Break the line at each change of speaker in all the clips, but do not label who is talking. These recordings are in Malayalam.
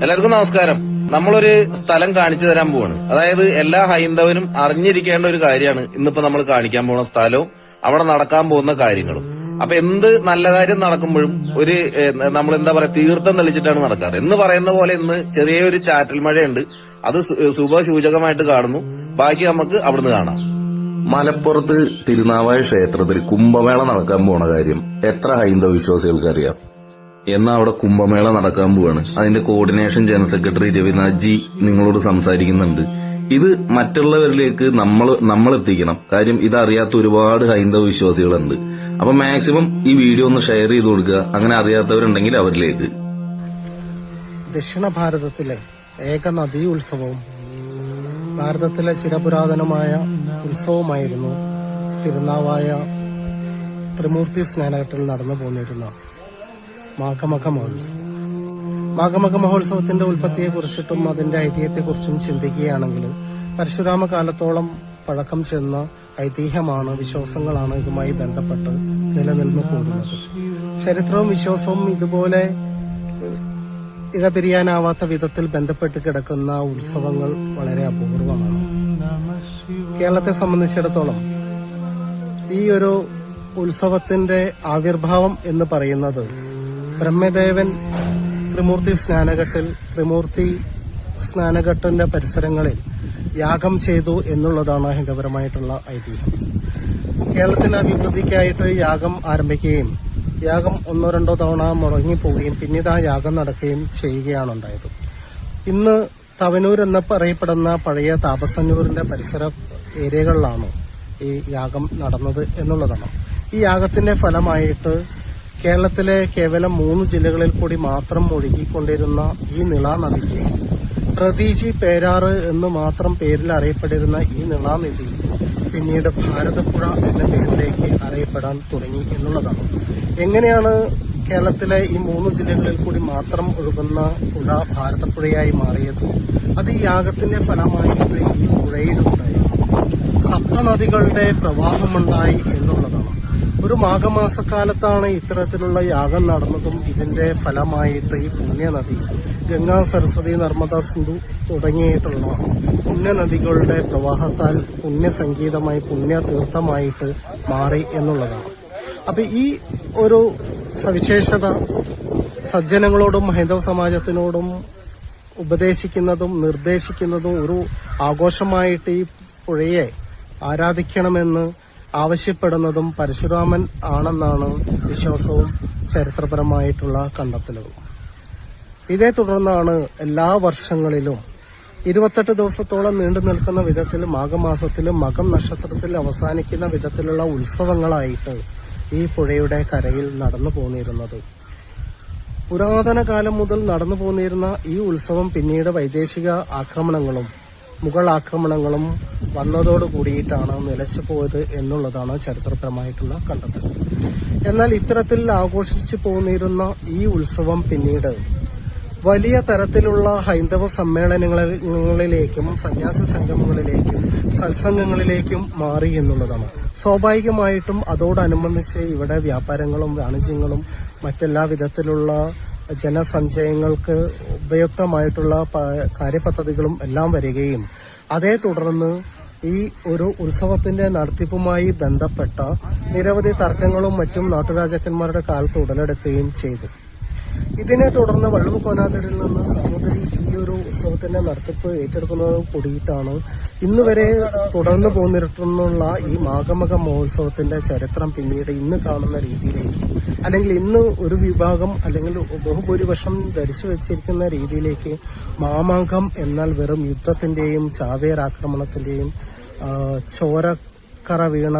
എല്ലാവർക്കും നമസ്കാരം. നമ്മളൊരു സ്ഥലം കാണിച്ചു തരാൻ പോവാണ്. അതായത് എല്ലാ ഹൈന്ദവനും അറിഞ്ഞിരിക്കേണ്ട ഒരു കാര്യമാണ് ഇന്നിപ്പോ നമ്മൾ കാണിക്കാൻ പോകുന്ന സ്ഥലവും അവിടെ നടക്കാൻ പോകുന്ന കാര്യങ്ങളും. അപ്പൊ എന്ത് നല്ല കാര്യം നടക്കുമ്പോഴും ഒരു നമ്മൾ എന്താ പറയാ തീർത്ഥം തെളിച്ചിട്ടാണ് നടക്കാറ്. എന്ന് പറയുന്ന പോലെ ഇന്ന് ചെറിയൊരു ചാറ്റൽ മഴയുണ്ട്. അത് ശുഭ ശുഭസൂചകമായിട്ട് കാണുന്നു. ബാക്കി നമുക്ക് അവിടുന്ന് കാണാം. മലപ്പുറത്ത് തിരുനാവായ ക്ഷേത്രത്തിൽ കുംഭമേള നടക്കാൻ പോണ കാര്യം എത്ര ഹൈന്ദവ വിശ്വാസികൾക്ക് അറിയാം? എന്നാ അവിടെ കുംഭമേള നടക്കാൻ പോവാണ്. അതിന്റെ coordination general secretary Ravinath ji നിങ്ങളോട് സംസാരിക്കുന്നുണ്ട്. ഇത് മറ്റുള്ളവരിലേക്ക് നമ്മൾ നമ്മൾ എത്തിക്കണം കാര്യം ഇതറിയാത്ത ഒരുപാട് ഹൈന്ദവ വിശ്വാസികളുണ്ട്. അപ്പൊ മാക്സിമം ഈ വീഡിയോ ഒന്ന് ഷെയർ ചെയ്ത് കൊടുക്കുക. അങ്ങനെ അറിയാത്തവരുണ്ടെങ്കിൽ അവരിലേക്ക്.
ദക്ഷിണ ഭാരതത്തിലെ ഏക നദീ ഉത്സവവും ഭാരതത്തിലെ ചിരപുരാതനമായ ഉത്സവമായിരുന്നു തിരുനാവായ ത്രിമൂർത്തി സ്നാനഘട്ടിൽ നടന്നു പോന്നിരുന്ന മാഘമഘ മഹോത്സവം മാഘമഘ മഹോത്സവത്തിന്റെ ഉൽപ്പത്തിയെ കുറിച്ചിട്ടും അതിന്റെ ഐതിഹ്യത്തെക്കുറിച്ചും ചിന്തിക്കുകയാണെങ്കിൽ പരശുരാമ കാലത്തോളം പഴക്കം ചെന്ന ഐതിഹ്യമാണ് വിശ്വാസങ്ങളാണ് ഇതുമായി ബന്ധപ്പെട്ട് നിലനിന്നു പോകുന്നത് ചരിത്രവും വിശ്വാസവും ഇതുപോലെ ഇടപിരിയാനാവാത്ത വിധത്തിൽ ബന്ധപ്പെട്ട് കിടക്കുന്ന ഉത്സവങ്ങൾ വളരെ അപൂർവമാണ്. കേരളത്തെ സംബന്ധിച്ചിടത്തോളം ഈ ഒരു ഉത്സവത്തിന്റെ ആവിർഭാവം എന്ന് പറയുന്നത് ബ്രഹ്മദേവൻ ത്രിമൂർത്തി സ്നാനഘട്ടിൽ ത്രിമൂർത്തി സ്നാനഘട്ടന്റെ പരിസരങ്ങളിൽ യാഗം ചെയ്തു എന്നുള്ളതാണ് ഹിതപരമായിട്ടുള്ള ഐതിഹ്യം. കേരളത്തിന്റെ അഭിവൃദ്ധിക്കായിട്ട് യാഗം ആരംഭിക്കുകയും യാഗം ഒന്നോ രണ്ടോ തവണ മുടങ്ങിപ്പോവുകയും പിന്നീട് ആ യാഗം നടക്കുകയും ചെയ്യുകയാണ് ഉണ്ടായത് ഇന്ന് തവനൂർ എന്ന് പറയപ്പെടുന്ന പഴയ താപസന്നൂരിന്റെ പരിസര ഏരിയകളിലാണ് ഈ യാഗം നടന്നത് എന്നുള്ളതാണ്. ഈ യാഗത്തിന്റെ ഫലമായിട്ട് കേരളത്തിലെ കേവലം മൂന്ന് ജില്ലകളിൽ കൂടി മാത്രം ഒഴുകിക്കൊണ്ടിരുന്ന ഈ നിള നദിക്ക് പ്രതീജി പേരാറ് എന്ന് മാത്രം പേരിൽ അറിയപ്പെട്ടിരുന്ന ഈ നിളാനിധി പിന്നീട് ഭാരതപ്പുഴ എന്ന പേരിലേക്ക് അറിയപ്പെടാൻ തുടങ്ങി എന്നുള്ളതാണ്. എങ്ങനെയാണ് കേരളത്തിലെ ഈ മൂന്ന് ജില്ലകളിൽ കൂടി മാത്രം ഒഴുകുന്ന പുഴ ഭാരതപ്പുഴയായി മാറിയത്? അത് ഈ യാഗത്തിന്റെ ഫലമായിട്ട് ഈ പുഴയിലുണ്ടായി. സപ്തനദികളുടെ പ്രവാഹമുണ്ടായി എന്നുള്ളതാണ് ഒരു മാഘമാസക്കാലത്താണ് ഇത്തരത്തിലുള്ള യാഗം നടന്നതും ഇതിന്റെ ഫലമായിട്ട് ഈ പുണ്യനദി ഗംഗാ സരസ്വതി നർമ്മദ സിന്ധു തുടങ്ങിയിട്ടുള്ള പുണ്യനദികളുടെ പ്രവാഹത്താൽ പുണ്യസംഗീതമായി പുണ്യതീർത്ഥമായിട്ട് മാറി എന്നുള്ളതാണ്. അപ്പൊ ഈ ഒരു സവിശേഷത സജ്ജനങ്ങളോടും ഹൈന്ദവ സമാജത്തിനോടും ഉപദേശിക്കുന്നതും നിർദ്ദേശിക്കുന്നതും ഒരു ആഘോഷമായിട്ട് ഈ പുഴയെ ആരാധിക്കണമെന്ന് ആവശ്യപ്പെടുന്നതും പരശുരാമൻ ആണെന്നാണ് വിശ്വാസവും ചരിത്രപരമായിട്ടുള്ള കണ്ടെത്തലുകളും ഇതേ തുടർന്നാണ് എല്ലാ വർഷങ്ങളിലും ഇരുപത്തെട്ട് ദിവസത്തോളം നീണ്ടു നിൽക്കുന്ന വിധത്തിൽ മാഘമാസത്തിലും മകം നക്ഷത്രത്തിൽ അവസാനിക്കുന്ന വിധത്തിലുള്ള ഉത്സവങ്ങളായിട്ട് ഈ പുഴയുടെ കരയിൽ നടന്നു പോന്നിരുന്നത്. പുരാതന കാലം മുതൽ നടന്നു പോന്നിരുന്ന ഈ ഉത്സവം പിന്നീട് വൈദേശിക ആക്രമണങ്ങളും മുഗൾ ആക്രമണങ്ങളും വന്നതോട് കൂടിയിട്ടാണ് നിലച്ചു പോയത് എന്നുള്ളതാണ് ചരിത്രപരമായിട്ടുള്ള കണ്ടെത്തൽ. എന്നാൽ ഇത്തരത്തിൽ ആഘോഷിച്ചു പോന്നിരുന്ന ഈ ഉത്സവം പിന്നീട് വലിയ തരത്തിലുള്ള ഹൈന്ദവ സമ്മേളനങ്ങളിലേക്കും സന്യാസി സംഗമങ്ങളിലേക്കും സത്സംഗങ്ങളിലേക്കും മാറി എന്നുള്ളതാണ്. സ്വാഭാവികമായിട്ടും അതോടനുബന്ധിച്ച് ഇവിടെ വ്യാപാരങ്ങളും വാണിജ്യങ്ങളും മറ്റെല്ലാ വിധത്തിലുള്ള ജനസഞ്ചയങ്ങൾക്ക് ഉപയുക്തമായിട്ടുള്ള കാര്യപദ്ധതികളും എല്ലാം വരികയും അതേ തുടർന്ന് ഈ ഒരു ഉത്സവത്തിന്റെ നടത്തിപ്പുമായി ബന്ധപ്പെട്ട നിരവധി തർക്കങ്ങളും മറ്റും നാട്ടുരാജാക്കന്മാരുടെ കാലത്ത് ഉടലെടുക്കുകയും ചെയ്തു. ഇതിനെ തുടർന്ന് വള്ളുവ കോനാതിരിൽ നിന്ന് സഹോദരി ഈ ഒരു ഉത്സവത്തിന്റെ നടത്തിപ്പ് ഏറ്റെടുക്കുന്നത് കൂടിയിട്ടാണ്. ഇന്ന് വരെ തുടർന്നു പോന്നിട്ടുള്ള ഈ മാഘമക മഹോത്സവത്തിന്റെ ചരിത്രം പിന്നീട് ഇന്ന് കാണുന്ന രീതിയിലേക്ക് അല്ലെങ്കിൽ ഇന്ന് ഒരു വിഭാഗം അല്ലെങ്കിൽ ബഹുഭൂരിപക്ഷം ധരിച്ചു വെച്ചിരിക്കുന്ന രീതിയിലേക്ക് മാമാങ്കം എന്നാൽ വെറും യുദ്ധത്തിന്റെയും ചാവേർ ആക്രമണത്തിന്റെയും ചോരക്കറ വീണ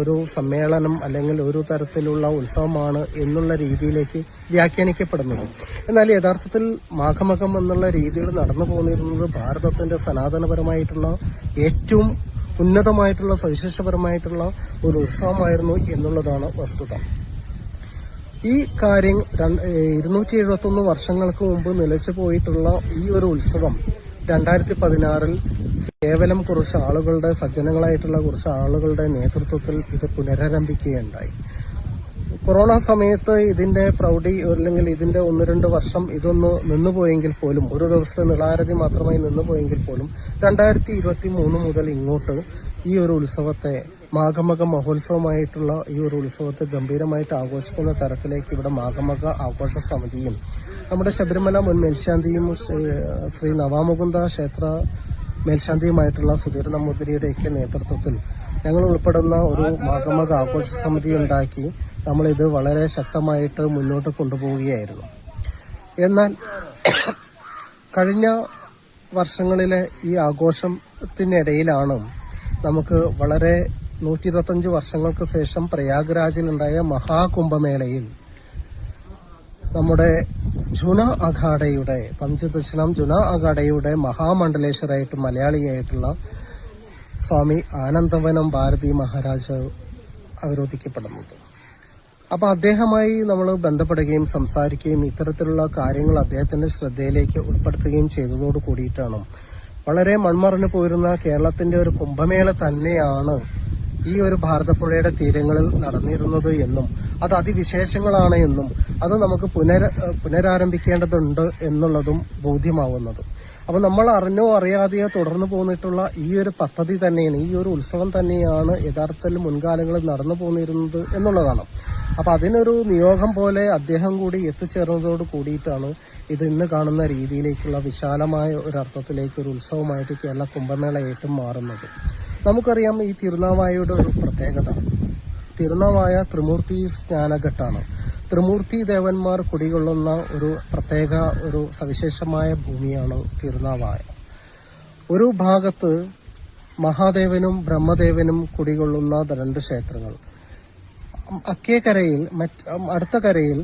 ഒരു സമ്മേളനം അല്ലെങ്കിൽ ഒരു തരത്തിലുള്ള ഉത്സവമാണ് എന്നുള്ള രീതിയിലേക്ക് വ്യാഖ്യാനിക്കപ്പെടുന്നത്. എന്നാൽ യഥാർത്ഥത്തിൽ മാഘമകം എന്നുള്ള രീതിയിൽ നടന്നു പോന്നിരുന്നത് ഭാരതത്തിന്റെ സനാതനപരമായിട്ടുള്ള ഏറ്റവും ഉന്നതമായിട്ടുള്ള സവിശേഷപരമായിട്ടുള്ള ഒരു ഉത്സവമായിരുന്നു എന്നുള്ളതാണ് വസ്തുത. ഈ കാര്യം ഇരുന്നൂറ്റി എഴുപത്തി ഒന്ന് വർഷങ്ങൾക്ക് മുമ്പ് നിലച്ചു പോയിട്ടുള്ള ഈ ഒരു ഉത്സവം രണ്ടായിരത്തി പതിനാറിൽ കേവലം കുറച്ച് ആളുകളുടെ സജ്ജനങ്ങളായിട്ടുള്ള കുറച്ച് ആളുകളുടെ നേതൃത്വത്തിൽ ഇത് പുനരാരംഭിക്കുകയുണ്ടായി. കൊറോണ സമയത്ത് ഇതിന്റെ പ്രൗഢി അല്ലെങ്കിൽ ഇതിന്റെ ഒന്ന് രണ്ട് വർഷം ഇതൊന്ന് നിന്നുപോയെങ്കിൽ പോലും ഒരു ദിവസത്തെ നിളാരതി മാത്രമായി നിന്നുപോയെങ്കിൽ പോലും രണ്ടായിരത്തി ഇരുപത്തി മൂന്ന് മുതൽ ഇങ്ങോട്ട് ഈ ഒരു ഉത്സവത്തെ മാഘമക മഹോത്സവമായിട്ടുള്ള ഈ ഒരു ഉത്സവത്തെ ഗംഭീരമായിട്ട് ആഘോഷിക്കുന്ന തരത്തിലേക്ക് ഇവിടെ മാഘമക ആഘോഷ സമിതിയും നമ്മുടെ ശബരിമല മുൻ മേൽശാന്തിയും ശ്രീ- നവാമുകുന്ദ ക്ഷേത്ര മേൽശാന്തിയുമായിട്ടുള്ള സുധീർ നമ്പൂതിരിയുടെയൊക്കെ നേതൃത്വത്തിൽ ഞങ്ങൾ ഉൾപ്പെടുന്ന ഒരു മാഗമക ആഘോഷ സമിതി ഉണ്ടാക്കി നമ്മളിത് വളരെ ശക്തമായിട്ട് മുന്നോട്ട് കൊണ്ടുപോവുകയായിരുന്നു. എന്നാൽ കഴിഞ്ഞ വർഷങ്ങളിലെ ഈ ആഘോഷത്തിനിടയിലാണ് നമുക്ക് വളരെ നൂറ്റി ഇരുപത്തഞ്ച് വർഷങ്ങൾക്ക് ശേഷം പ്രയാഗ്രാജിലുണ്ടായ മഹാകുംഭമേളയിൽ നമ്മുടെ ജുന അഖാഡയുടെ പഞ്ചദശനം ജുന അഖാഡയുടെ മഹാമണ്ഡലേശ്വരായിട്ട് മലയാളിയായിട്ടുള്ള സ്വാമി ആനന്ദവനം ഭാരതി മഹാരാജ് അവരോധിക്കപ്പെടുന്നത്. അപ്പൊ അദ്ദേഹമായി നമ്മൾ ബന്ധപ്പെടുകയും സംസാരിക്കുകയും ഇത്തരത്തിലുള്ള കാര്യങ്ങൾ അദ്ദേഹത്തിന്റെ ശ്രദ്ധയിലേക്ക് ഉൾപ്പെടുത്തുകയും ചെയ്തതോട് കൂടിയിട്ടാണ്. വളരെ മൺമറഞ്ഞു പോയിരുന്ന കേരളത്തിന്റെ ഒരു കുംഭമേള തന്നെയാണ് ഈ ഒരു ഭാരതപ്പുഴയുടെ തീരങ്ങളിൽ നടന്നിരുന്നത് എന്നും അത് അതിവിശേഷങ്ങളാണ് എന്നും അത് നമുക്ക് പുനര പുനരാരംഭിക്കേണ്ടതുണ്ട് എന്നുള്ളതും ബോധ്യമാവുന്നത്. അപ്പൊ നമ്മൾ അറിഞ്ഞോ അറിയാതെയോ തുടർന്നു പോന്നിട്ടുള്ള ഈ ഒരു പദ്ധതി തന്നെയാണ് ഈ ഒരു ഉത്സവം തന്നെയാണ് യഥാർത്ഥത്തിൽ മുൻകാലങ്ങളിൽ നടന്നു പോന്നിരുന്നത് എന്നുള്ളതാണ്. അപ്പൊ അതിനൊരു നിയോഗം പോലെ അദ്ദേഹം കൂടി എത്തിച്ചേർന്നതോട് കൂടിയിട്ടാണ് ഇത് ഇന്ന് കാണുന്ന രീതിയിലേക്കുള്ള വിശാലമായ ഒരു അർത്ഥത്തിലേക്ക് ഒരു ഉത്സവമായിട്ട് കേരള കുംഭമേളയായിട്ടും മാറുന്നത്. നമുക്കറിയാം ഈ തിരുനാവായയുടെ ഒരു പ്രത്യേകത. തിരുനാവായ ത്രിമൂർത്തി സ്നാനഘട്ടാണ്. ത്രിമൂർത്തി ദേവന്മാർ കുടികൊള്ളുന്ന ഒരു പ്രത്യേക ഒരു സവിശേഷമായ ഭൂമിയാണ് തിരുനാവായ. ഒരു ഭാഗത്ത് മഹാദേവനും ബ്രഹ്മദേവനും കുടികൊള്ളുന്ന രണ്ട് ക്ഷേത്രങ്ങൾ. അക്കേക്കരയിൽ അടുത്ത കരയിൽ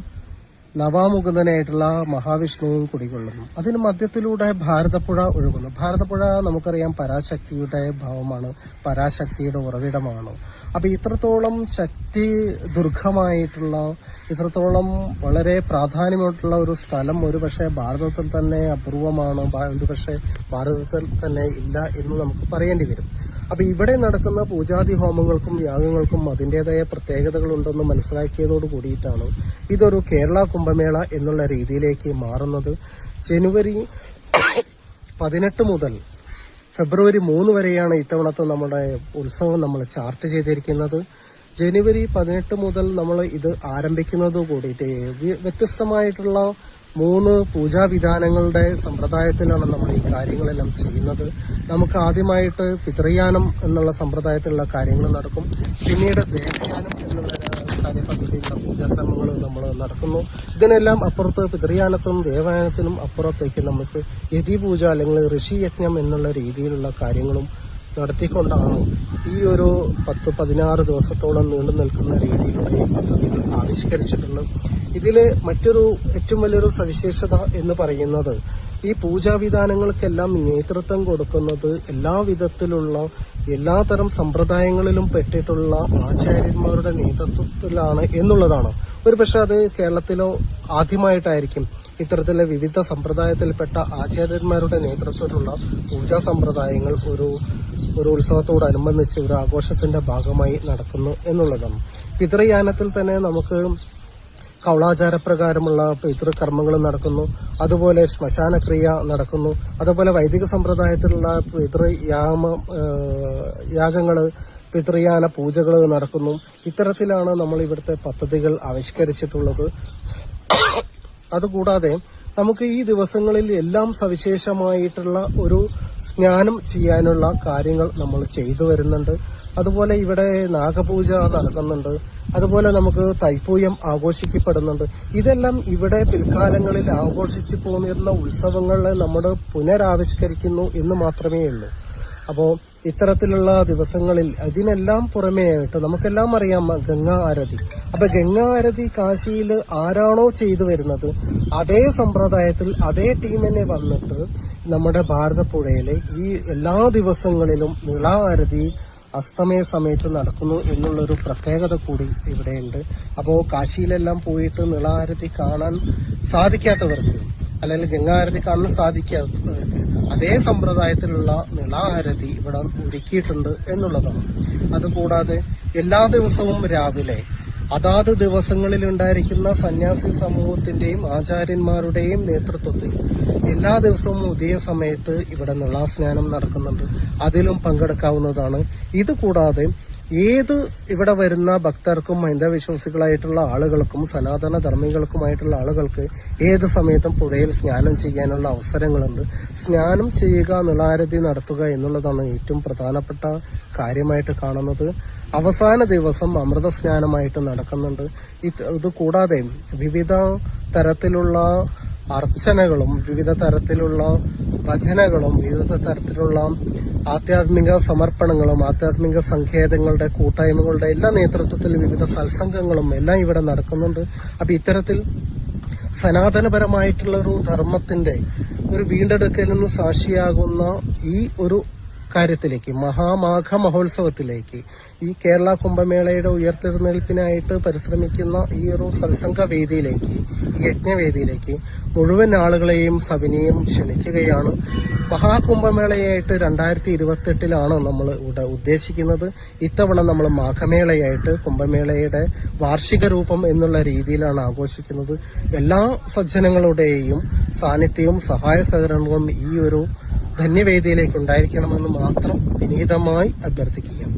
നവാമുകുന്ദനായിട്ടുള്ള മഹാവിഷ്ണുവും കുടികൊള്ളുന്നു. അതിന് മധ്യത്തിലൂടെ ഭാരതപ്പുഴ ഒഴുകുന്നു. ഭാരതപ്പുഴ നമുക്കറിയാം പരാശക്തിയുടെ ഭാവമാണ് പരാശക്തിയുടെ ഉറവിടമാണ്. അപ്പൊ ഇത്രത്തോളം ശക്തി ദുർഘമായിട്ടുള്ള ഇത്രത്തോളം വളരെ പ്രാധാന്യമായിട്ടുള്ള ഒരു സ്ഥലം. ഒരുപക്ഷെ ഭാരതത്തിൽ തന്നെ അപൂർവമാണ് ഒരുപക്ഷെ ഭാരതത്തിൽ തന്നെ ഇല്ല എന്ന് നമുക്ക് പറയേണ്ടി വരും. അപ്പൊ ഇവിടെ നടക്കുന്ന പൂജാതി ഹോമങ്ങൾക്കും യാഗങ്ങൾക്കും അതിന്റെതായ പ്രത്യേകതകളുണ്ടെന്ന് മനസ്സിലാക്കിയതോട് കൂടിയിട്ടാണ് ഇതൊരു കേരള കുംഭമേള എന്നുള്ള രീതിയിലേക്ക് മാറുന്നത്. ജനുവരി പതിനെട്ട് മുതൽ ഫെബ്രുവരി മൂന്ന് വരെയാണ് ഇത്തവണത്തെ നമ്മുടെ ഉത്സവം നമ്മൾ ചാർട്ട് ചെയ്തിരിക്കുന്നത്. ജനുവരി പതിനെട്ട് മുതൽ നമ്മൾ ഇത് ആരംഭിക്കുന്നത് കൂടിയിട്ട് വ്യ- വ്യത്യസ്തമായിട്ടുള്ള മൂന്ന് പൂജാവിധാനങ്ങളുടെ സമ്പ്രദായത്തിലാണ് നമ്മൾ ഈ കാര്യങ്ങളെല്ലാം ചെയ്യുന്നത്. നമുക്ക് ആദ്യമായിട്ട് പിതൃയാനം എന്നുള്ള സമ്പ്രദായത്തിലുള്ള കാര്യങ്ങൾ നടക്കും. പിന്നീട് ദേവയാനം കാര്യപദ്ധതിയിലുള്ള പൂജാക്രമങ്ങൾ നമ്മൾ നടക്കുന്നു. ഇതിനെല്ലാം അപ്പുറത്ത് പിതൃയാനത്തിനും ദേവയാനത്തിനും അപ്പുറത്തേക്ക് നമുക്ക് യതിപൂജ അല്ലെങ്കിൽ ഋഷിയജ്ഞം എന്നുള്ള രീതിയിലുള്ള കാര്യങ്ങളും നടത്തിക്കൊണ്ടാണ് ഈ ഒരു പത്ത് പതിനാറ് ദിവസത്തോളം നീണ്ടു നിൽക്കുന്ന രീതിയിലുള്ള ഈ പദ്ധതികൾ ആവിഷ്കരിച്ചിട്ടുള്ളത്. ഇതിൽ മറ്റൊരു ഏറ്റവും വലിയൊരു സവിശേഷത എന്ന് പറയുന്നത് ഈ പൂജാവിധാനങ്ങൾക്കെല്ലാം നേതൃത്വം കൊടുക്കുന്നത് എല്ലാ വിധത്തിലുള്ള എല്ലാതരം സമ്പ്രദായങ്ങളിലും പെട്ടിട്ടുള്ള ആചാര്യന്മാരുടെ നേതൃത്വത്തിലാണ് എന്നുള്ളതാണ്. ഒരുപക്ഷെ അത് കേരളത്തിലോ ആദ്യമായിട്ടായിരിക്കും ഇത്തരത്തിലെ വിവിധ സമ്പ്രദായത്തിൽപ്പെട്ട ആചാര്യന്മാരുടെ നേതൃത്വത്തിലുള്ള പൂജാ സമ്പ്രദായങ്ങൾ ഒരു ഒരു ഉത്സവത്തോടനുബന്ധിച്ച് ഒരു ആഘോഷത്തിന്റെ ഭാഗമായി നടക്കുന്നു എന്നുള്ളതാണ്. പിതൃയാനത്തിൽ തന്നെ നമുക്ക് കൗളാചാരപ്രകാരമുള്ള പിതൃകർമ്മങ്ങൾ നടക്കുന്നു. അതുപോലെ ശ്മശാനക്രിയ നടക്കുന്നു. അതുപോലെ വൈദിക സമ്പ്രദായത്തിലുള്ള പിതൃയാമ യാഗങ്ങൾ പിതൃയാന പൂജകൾ നടക്കുന്നു. ഇത്തരത്തിലാണ് നമ്മൾ ഇവിടുത്തെ പദ്ധതികൾ ആവിഷ്കരിച്ചിട്ടുള്ളത്. അതുകൂടാതെ നമുക്ക് ഈ ദിവസങ്ങളിൽ എല്ലാം സവിശേഷമായിട്ടുള്ള ഒരു സ്നാനം ചെയ്യാനുള്ള കാര്യങ്ങൾ നമ്മൾ ചെയ്തു വരുന്നുണ്ട്. അതുപോലെ ഇവിടെ നാഗപൂജ നടക്കുന്നുണ്ട്. അതുപോലെ നമുക്ക് തൈപ്പൂയം ആഘോഷിക്കപ്പെടുന്നുണ്ട്. ഇതെല്ലാം ഇവിടെ പിൽക്കാലങ്ങളിൽ ആഘോഷിച്ചു പോന്നിരുന്ന ഉത്സവങ്ങളെ നമ്മൾ പുനരാവിഷ്കരിക്കുന്നു എന്ന് മാത്രമേ ഉള്ളൂ. അപ്പോ ഇത്തരത്തിലുള്ള ദിവസങ്ങളിൽ അതിനെല്ലാം പുറമേയായിട്ട് നമുക്കെല്ലാം അറിയാം ഗംഗാ ആരതി. അപ്പൊ ഗംഗാ ആരതി കാശിയിൽ ആരാണോ ചെയ്തു വരുന്നത് അതേ സമ്പ്രദായത്തിൽ അതേ ടീമിനെ വന്നിട്ട് നമ്മുടെ ഭാരതപ്പുഴയിലെ ഈ എല്ലാ ദിവസങ്ങളിലും നിളാ ആരതി അസ്തമയ സമയത്ത് നടക്കുന്നു എന്നുള്ളൊരു പ്രത്യേകത കൂടി ഇവിടെയുണ്ട്. അപ്പോൾ കാശിയിലെല്ലാം പോയിട്ട് നിളാരതി കാണാൻ സാധിക്കാത്തവർക്ക് അല്ലെങ്കിൽ ഗംഗാരതി കാണാൻ സാധിക്കാത്തവർക്ക് അതേ സമ്പ്രദായത്തിലുള്ള നിളാരതി ഇവിടെ ഒരുക്കിയിട്ടുണ്ട് എന്നുള്ളതാണ്. അതുകൂടാതെ എല്ലാ ദിവസവും രാവിലെ അതാത് ദിവസങ്ങളിൽ ഉണ്ടായിരിക്കുന്ന സന്യാസി സമൂഹത്തിന്റെയും ആചാര്യന്മാരുടെയും നേതൃത്വത്തിൽ എല്ലാ ദിവസവും ഉദയ സമയത്ത് ഇവിടെ നിളാസ്നാനം നടക്കുന്നുണ്ട്. അതിലും പങ്കെടുക്കാവുന്നതാണ്. ഇത് കൂടാതെ ഏത് ഇവിടെ വരുന്ന ഭക്തർക്കും ഹൈന്ദവവിശ്വാസികളായിട്ടുള്ള ആളുകൾക്കും സനാതന ധർമ്മികൾക്കുമായിട്ടുള്ള ആളുകൾക്ക് ഏത് സമയത്തും പുഴയിൽ സ്നാനം ചെയ്യാനുള്ള അവസരങ്ങളുണ്ട്. സ്നാനം ചെയ്യുക നിളാരതി നടത്തുക എന്നുള്ളതാണ് ഏറ്റവും പ്രധാനപ്പെട്ട കാര്യമായിട്ട് കാണുന്നത്. അവസാന ദിവസം അമൃത സ്നാനമായിട്ട് നടക്കുന്നുണ്ട്. ഇത് കൂടാതെ വിവിധ തരത്തിലുള്ള അർച്ചനകളും വിവിധ തരത്തിലുള്ള ഭജനകളും വിവിധ തരത്തിലുള്ള ആധ്യാത്മിക സമർപ്പണങ്ങളും ആധ്യാത്മിക സങ്കേതങ്ങളുടെ കൂട്ടായ്മകളുടെ എല്ലാ നേതൃത്വത്തിൽ വിവിധ സത്സംഗങ്ങളും എല്ലാം ഇവിടെ നടക്കുന്നുണ്ട്. അപ്പൊ ഇത്തരത്തിൽ സനാതനപരമായിട്ടുള്ള ഒരു ധർമ്മത്തിന്റെ ഒരു വീണ്ടെടുക്കലിന് സാക്ഷിയാകുന്ന ഈ ഒരു കാര്യത്തിലേക്ക് മഹാമാഘ മഹോത്സവത്തിലേക്ക് ഈ കേരള കുംഭമേളയുടെ ഉയർത്തെഴുന്നേൽപ്പിനായിട്ട് പരിശ്രമിക്കുന്ന ഈ ഒരു സത്സംഗ വേദിയിലേക്ക് ഈ യജ്ഞവേദിയിലേക്ക് മുഴുവൻ ആളുകളെയും സവിനെയും ക്ഷണിക്കുകയാണ്. മഹാകുംഭമേളയായിട്ട് രണ്ടായിരത്തി ഇരുപത്തെട്ടിലാണ് നമ്മൾ ഇവിടെ ഉദ്ദേശിക്കുന്നത്. ഇത്തവണ നമ്മൾ മാഘമേളയായിട്ട് കുംഭമേളയുടെ വാർഷിക രൂപം എന്നുള്ള രീതിയിലാണ് ആഘോഷിക്കുന്നത്. എല്ലാ സജ്ജനങ്ങളുടെയും സാന്നിധ്യവും സഹായ സഹകരണവും ഈ ഒരു ധന്യവേദിയിലേക്ക് ഉണ്ടായിരിക്കണമെന്ന് മാത്രം വിനീതമായി അഭ്യർത്ഥിക്കുകയാണ്.